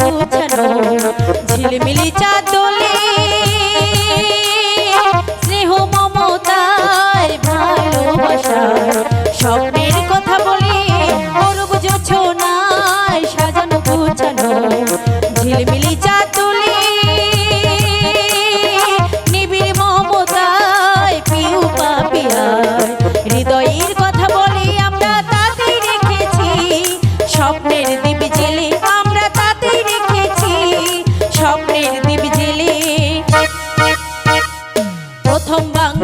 সাজানো ঝিলমিলি চাঁদ দোলে স্নেহ মমতায় ভালোবাসায় স্বপ্নের কথা বলে অরূপ সাজানো গোছানো ঝিলমিলি চাঁদ নিবিড় মমতায় পিউ পাপিয়ায় হৃদয়ের কথা বলে আমরা তাতে রেখেছি স্বপ্নের